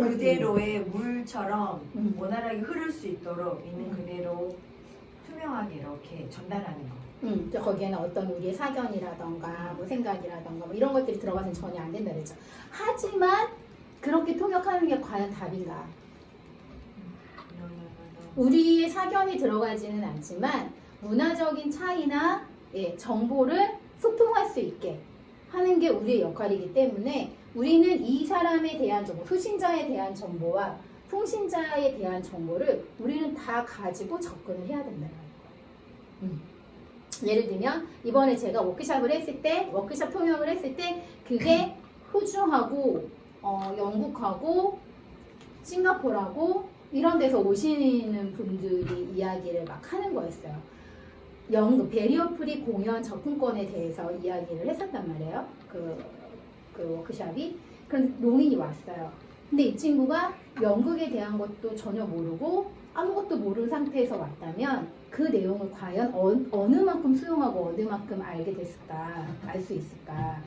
그대로의 물처럼 음. 원활하게 흐를 수 있도록 있는 그대로 투명하게 이렇게 전달하는 거. 음, 저 거기에는 어떤 우리의 사견이라던가 뭐 생각이라던가 뭐 이런 것들이 들어가서는 전혀 안 된다 그랬죠. 하지만 그렇게 통역하는 게 과연 답인가? 우리의 사견이 들어가지는 않지만 문화적인 차이나 예, 정보를 소통할 수 있게 하는 게 우리의 역할이기 때문에 우리는 이 사람에 대한 정보, 수신자에 대한 정보와 통신자에 대한 정보를 우리는 다 가지고 접근을 해야 된다는 거예요. 음. 예를 들면 이번에 제가 워크샵을 했을 때 워크샵 통역을 했을 때 그게 호주하고 어, 영국하고 싱가포르하고 이런 데서 오시는 분들이 이야기를 막 하는 거였어요. 연극 베리어 프리 공연 접근권에 대해서 이야기를 했었단 말이에요. 그, 그 워크샵이. 그럼 농인이 왔어요. 근데 이 친구가 연극에 대한 것도 전혀 모르고 아무것도 모르는 상태에서 왔다면 그 내용을 과연 어, 어느 만큼 수용하고 어느 만큼 알게 됐을까, 알 수 있을까.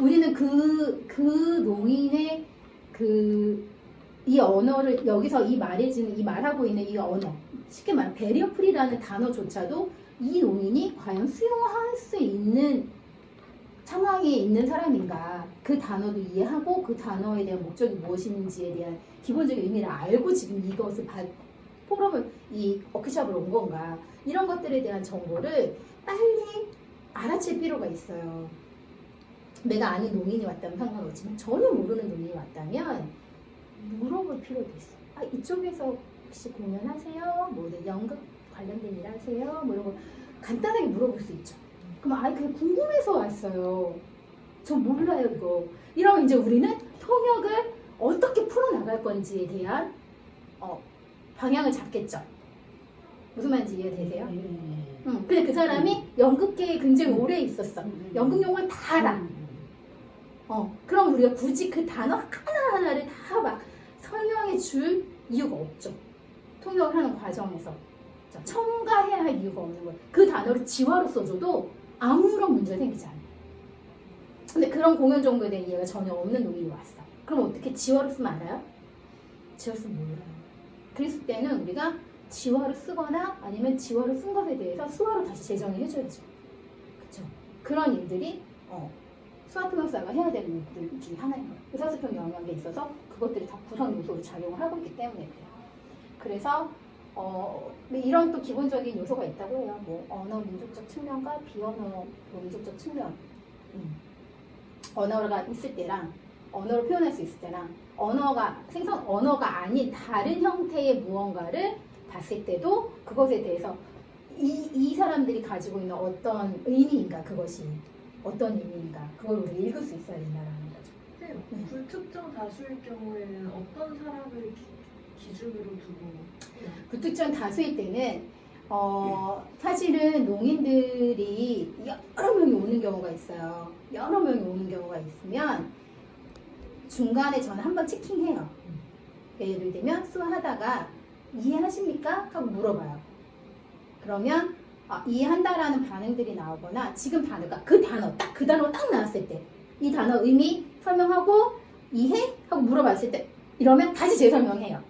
우리는 그, 그 농인의 그, 이 언어를, 여기서 이 말해지는, 이 말하고 있는 이 언어, 쉽게 말해, 베리어 프리라는 단어조차도 이 농인이 과연 수용할 수 있는 상황에 있는 사람인가, 그 단어도 이해하고 그 단어에 대한 목적이 무엇인지에 대한 기본적인 의미를 알고 지금 이것을 바, 포럼을, 이 워크샵으로 온 건가, 이런 것들에 대한 정보를 빨리 알아챌 필요가 있어요. 내가 아는 농인이 왔다면 상관없지만 전혀 모르는 농인이 왔다면 물어볼 필요도 있어. 아 이쪽에서 혹시 공연하세요? 뭐 네, 연극 관련된 일 하세요? 뭐 이런 거 간단하게 물어볼 수 있죠. 그럼 아이 그냥 궁금해서 왔어요. 저 몰라요 이거. 이러면 이제 우리는 통역을 어떻게 풀어 나갈 건지에 대한 어, 방향을 잡겠죠. 무슨 말인지 이해되세요? 응. 근데 그 사람이 연극계에 굉장히 오래 있었어. 연극 용어를 다 알아. 어, 그럼 우리가 굳이 그 단어 하나하나를 다 막 설명해 줄 이유가 없죠. 통역을 하는 과정에서. 자, 첨가해야 할 이유가 없는 거예요. 그 단어를 지화로 써줘도 아무런 문제가 생기지 않아요. 근데 그런 공연 정보에 대한 이해가 전혀 없는 농인이 왔어. 그럼 어떻게 지화로 쓰면 알아요? 지화로 쓰면 몰라요. 그랬을 때는 우리가 지화로 쓰거나 아니면 지화로 쓴 것에 대해서 수화로 다시 제정을 해줘야죠. 그쵸? 그런 일들이 어, 수학통역사가 해야 되는 일들 중에 하나예요. 의사소통 영역에 있어서 그것들이 다 구성 요소로 작용을 하고 있기 때문에 그래요. 그래서 어, 네, 이런 또 기본적인 요소가 있다고 해요. 뭐 언어 민족적 측면과 비언어 뭐 민족적 측면. 음. 언어가 있을 때랑 언어를 표현할 수 있을 때랑 언어가 생성 언어가 아닌 다른 형태의 무언가를 봤을 때도 그것에 대해서 이, 이 사람들이 가지고 있는 어떤 의미인가 그것이 어떤 의미인가 그걸 우리 읽을 수 있어야 된다는 거죠. 네, 불특정 다수일 경우에는 어떤 사람을 기, 기준으로 두고 불특정 다수일 때는 어, 사실은 농인들이 여러 명이 오는 경우가 있어요. 여러 명이 오는 경우가 있으면 중간에 저는 한번 체킹해요. 예를 들면 수화하다가 이해하십니까? 하고 물어봐요. 그러면 아, 이해한다라는 반응들이 나오거나 지금 단어가 그 단어 딱 그 단어 딱 나왔을 때 이 단어 의미 설명하고 이해? 하고 물어봤을 때 이러면 다시 재설명해요.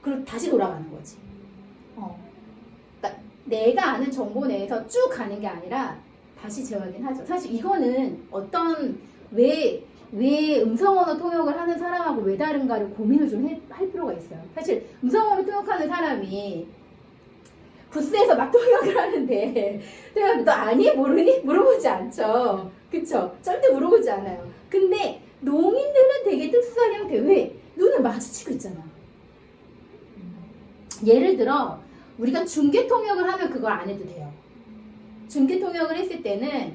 그리고 다시 돌아가는 거지. 어. 그러니까 내가 아는 정보 내에서 쭉 가는 게 아니라 다시 재확인 하죠. 사실 이거는 어떤 왜, 왜 음성언어 통역을 하는 사람하고 왜 다른가를 고민을 좀할 필요가 있어요. 사실 음성언어 통역하는 사람이 부스에서 막 통역을 하는데 내가 너 아니 모르니 물어보지 않죠. 그쵸? 절대 물어보지 않아요. 근데 농인들은 되게 특수한 형태 왜 눈을 마주치고 있잖아. 예를 들어 우리가 중계 통역을 하면 그걸 안 해도 돼요. 중계 통역을 했을 때는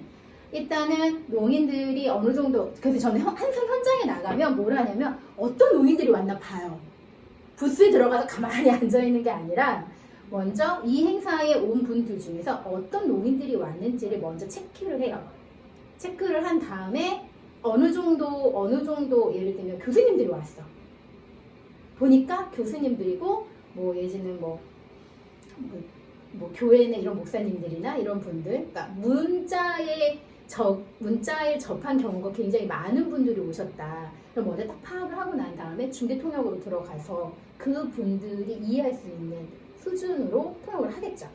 일단은 농인들이 어느 정도 그래서 저는 현- 항상 현장에 나가면 뭘 하냐면 어떤 농인들이 왔나 봐요. 부스에 들어가서 가만히 앉아 있는 게 아니라 먼저 이 행사에 온 분들 중에서 어떤 농인들이 왔는지를 먼저 체크를 해요. 체크를 한 다음에 어느 정도 어느 정도 예를 들면 교수님들이 왔어. 보니까 교수님들이고 뭐 예전에 뭐, 뭐, 뭐 교회나 이런 목사님들이나 이런 분들, 그러니까 문자에 저 문자에 접한 경우가 굉장히 많은 분들이 오셨다. 그럼 먼저 딱 파악을 하고 난 다음에 중개 통역으로 들어가서 그 분들이 이해할 수 있는 수준으로 통역을 하겠죠.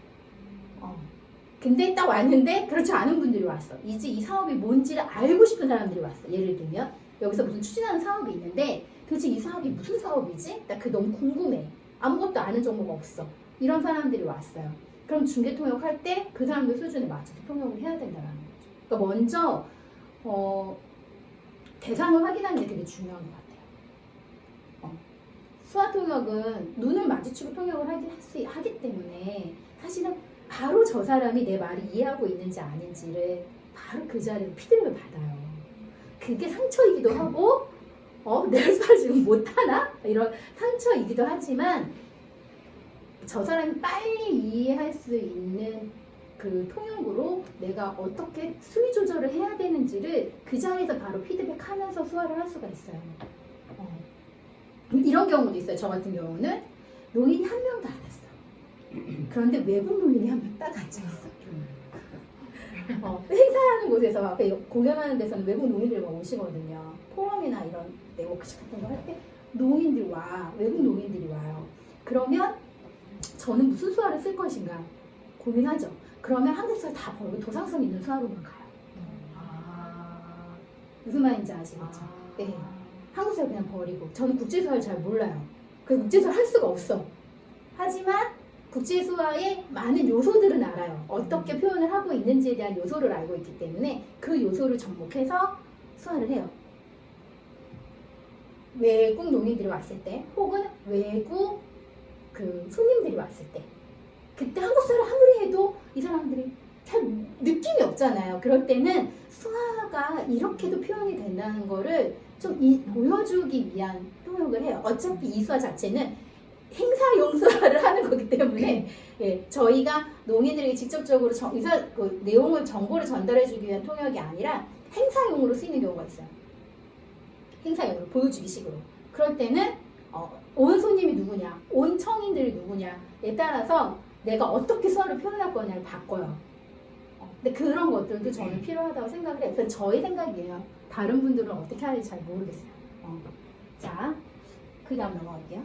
어. 근데 딱 왔는데 그렇지 않은 분들이 왔어. 이제 이 사업이 뭔지를 알고 싶은 사람들이 왔어. 예를 들면 여기서 무슨 추진하는 사업이 있는데 도대체 이 사업이 무슨 사업이지? 나 그 너무 궁금해. 아무것도 아는 정보가 없어. 이런 사람들이 왔어요. 그럼 중개 통역 할 때 그 사람들 수준에 맞춰서 통역을 해야 된다는 거죠. 그러니까 먼저 어, 대상을 확인하는 게 되게 중요한 것 같아요. 어. 수화 통역은 눈을 마주치고 통역을 하기, 하기 때문에 사실은 바로 저 사람이 내 말을 이해하고 있는지 아닌지를 바로 그 자리에서 피드백을 받아요. 그게 상처이기도 하고, 어, 내가 지금 못하나? 이런 상처이기도 하지만, 저 사람이 빨리 이해할 수 있는 그 통역으로 내가 어떻게 수위 조절을 해야 되는지를 그 자리에서 바로 피드백하면서 수화를 할 수가 있어요. 어. 이런 경우도 있어요. 저 같은 경우는 노인이 한 명도 안 왔어. 그런데 외국 노인이 한 명 딱 앉아있어. 어, 행사하는 곳에서 그 공연하는 데서는 외국 노인들이 막 오시거든요. 포럼이나 이런 네트워크식 같은 거 할 때 노인들이 와, 외국 노인들이 와요. 그러면 저는 무슨 수화를 쓸 것인가 고민하죠. 그러면 한국 수화 다 버리고 도상성 있는 수화로만 가요. 아. 무슨 말인지 아시겠죠? 아. 네. 한국 수화 그냥 버리고 저는 국제 수화를 잘 몰라요. 그 국제 수화 할 수가 없어. 하지만 국제 수화의 많은 요소들은 알아요. 어떻게 표현을 하고 있는지에 대한 요소를 알고 있기 때문에 그 요소를 접목해서 수화를 해요. 외국 농민들이 왔을 때, 혹은 외국 그 손님들이 왔을 때, 그때 한국 사람 아무리 해도 이 사람들이 잘 느낌이 없잖아요. 그럴 때는 수화가 이렇게도 표현이 된다는 거를 좀 이- 보여주기 위한 통역을 해요. 어차피 이 수화 자체는 행사용 수화를 하는 거기 때문에 예, 저희가 농인들에게 직접적으로 정- 의사, 그 내용을 정보를 전달해주기 위한 통역이 아니라 행사용으로 쓰이는 경우가 있어요. 행사용으로 보여주기 식으로. 그럴 때는 어, 온 손님이 누구냐, 온 청인들이 누구냐에 따라서 내가 어떻게 수화를 표현할 거냐를 바꿔요. 어, 근데 그런 것들도 저는 필요하다고 생각을 해요. 그건 저의 생각이에요. 다른 분들은 어떻게 하는지 잘 모르겠어요. 어. 자, 그 다음 넘어갈게요.